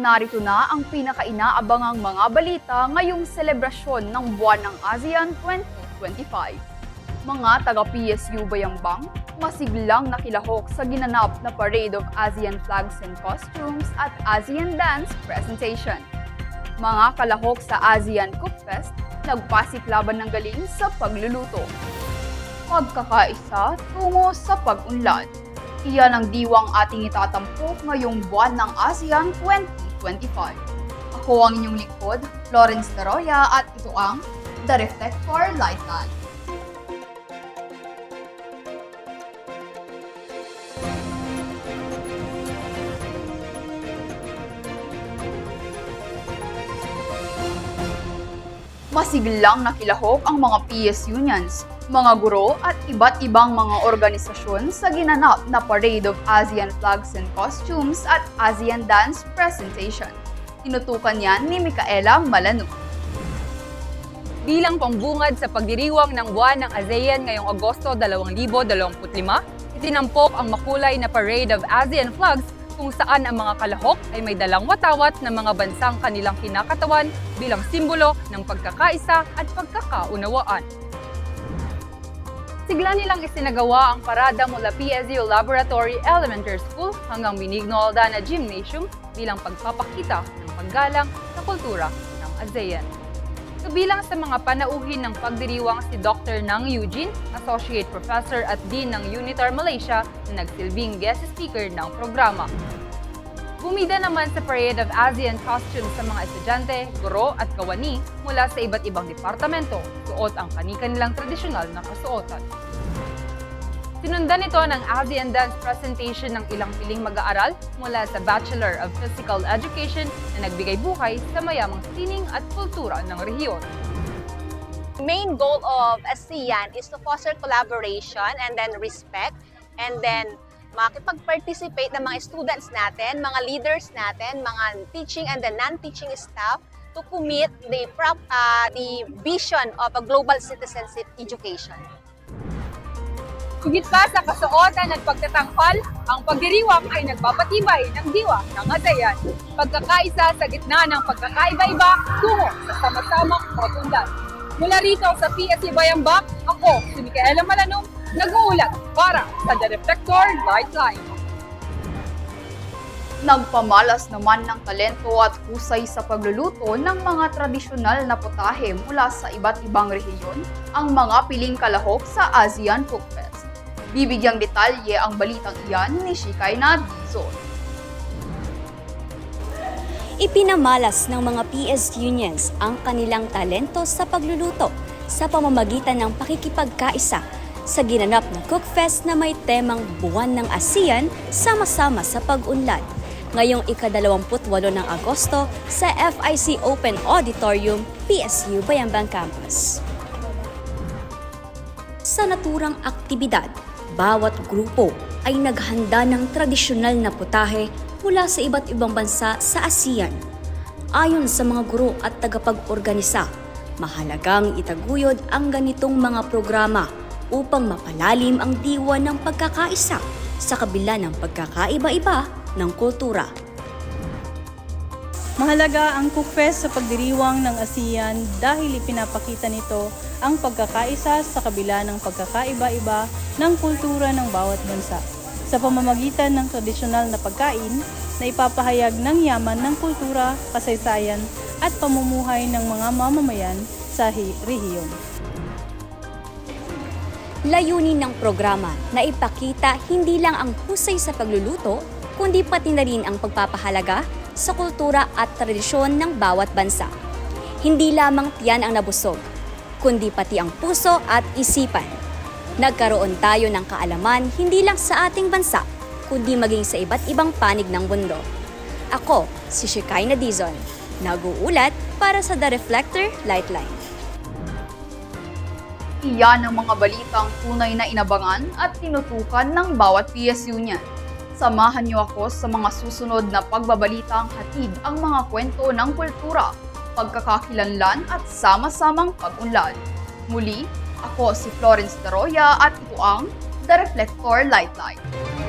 narito na ang pinakainaabangang mga balita ngayong selebrasyon ng buwan ng ASEAN 2025. Mga taga-PSU Bayambang, masiglang nakilahok sa ginanap na Parade of ASEAN Flags and Costumes at ASEAN Dance Presentation. Mga kalahok sa ASEAN Cook Fest, nagpasiklaban ng galing sa pagluluto. Pagkakaisa tungo sa pag-unlad. Iyan ang diwang ating itatampok ngayong buwan ng ASEAN 2025. Ako ang inyong lingkod, Florence Daroya at ito ang The Reflector Lightline. Masiglang nakilahok ang mga PS unions, mga guro at iba't ibang mga organisasyon sa ginanap na Parade of ASEAN Flags and Costumes at ASEAN Dance Presentation. Tinutukan yan ni Micaela Malanu. Bilang pambungad sa pagdiriwang ng buwan ng ASEAN ngayong Agosto 2025, itinampok ang makulay na Parade of ASEAN Flags kung saan ang mga kalahok ay may dalang watawat ng mga bansang kanilang kinakatawan bilang simbolo ng pagkakaisa at pagkakaunawaan. Sigla nilang isinagawa ang parada mula PSU Laboratory Elementary School hanggang Benigno Aldana Gymnasium bilang pagpapakita ng paggalang sa kultura ng ASEAN. Kabilang sa mga panauhin ng pagdiriwang si Dr. Nang Eugene, Associate Professor at Dean ng Unitar Malaysia na nagsilbing guest speaker ng programa. Bumida naman sa Parade of ASEAN Costumes sa mga estudyante, guro at kawani mula sa iba't ibang departamento, suot ang kani-kanilang tradisyonal na kasuotan. Sinundan ito ng ASEAN Dance presentation ng ilang piling mag-aaral mula sa Bachelor of Physical Education na nagbigay buhay sa mayamang sining at kultura ng rehiyon. main goal of ASEAN is to foster collaboration and then respect and then makipag-participate ng mga students natin, mga leaders natin, mga teaching and the non-teaching staff to commit the, prop, uh, the vision of a global citizenship education. Higit pa sa kasuotan at pagtatangkal, ang pagdiriwang ay nagpapatibay ng diwa ng ASEAN. Pagkakaisa sa gitna ng pagkakaiba-iba tungo sa sama-samang pagtundan. Mula rito sa PSC Bayambak, ako si Micaela Malanong, nag-uulat para sa The Reflector Lightline. Nagpamalas naman ng talento at husay sa pagluluto ng mga tradisyonal na putahe mula sa iba't ibang rehiyon ang mga piling kalahok sa ASEAN Cook Fest. Bibigyang detalye ang balitang iyan ni Shikay Nadizon. Ipinamalas ng mga PS unions ang kanilang talento sa pagluluto sa pamamagitan ng pakikipagkaisa sa ginanap na Cookfest na may temang Buwan ng ASEAN sama-sama sa pag-unlad ngayong ika-28 ng Agosto sa FIC Open Auditorium, PSU Bayambang Campus. Sa naturang aktibidad, bawat grupo ay naghanda ng tradisyonal na putahe mula sa iba't ibang bansa sa ASEAN. Ayon sa mga guro at tagapag-organisa, mahalagang itaguyod ang ganitong mga programa upang mapalalim ang diwa ng pagkakaisa sa kabila ng pagkakaiba-iba ng kultura. Mahalaga ang Cookfest sa pagdiriwang ng ASEAN dahil ipinapakita nito ang pagkakaisa sa kabila ng pagkakaiba-iba ng kultura ng bawat bansa. Sa pamamagitan ng tradisyonal na pagkain na ipapahayag ng yaman ng kultura, kasaysayan at pamumuhay ng mga mamamayan sa hi- rehiyon. Layunin ng programa na ipakita hindi lang ang husay sa pagluluto, kundi pati na rin ang pagpapahalaga sa kultura at tradisyon ng bawat bansa. Hindi lamang tiyan ang nabusog, kundi pati ang puso at isipan. Nagkaroon tayo ng kaalaman hindi lang sa ating bansa, kundi maging sa iba't ibang panig ng mundo. Ako, si Shikay Nadizon, nag-uulat para sa The Reflector Lightline. Iyan ang mga balitang tunay na inabangan at tinutukan ng bawat PSU niyan. Samahan niyo ako sa mga susunod na pagbabalitang hatid ang mga kwento ng kultura, pagkakakilanlan at sama-samang pag-unlad. Muli, ako si Florence Daroya at ito ang The Reflector Lightline.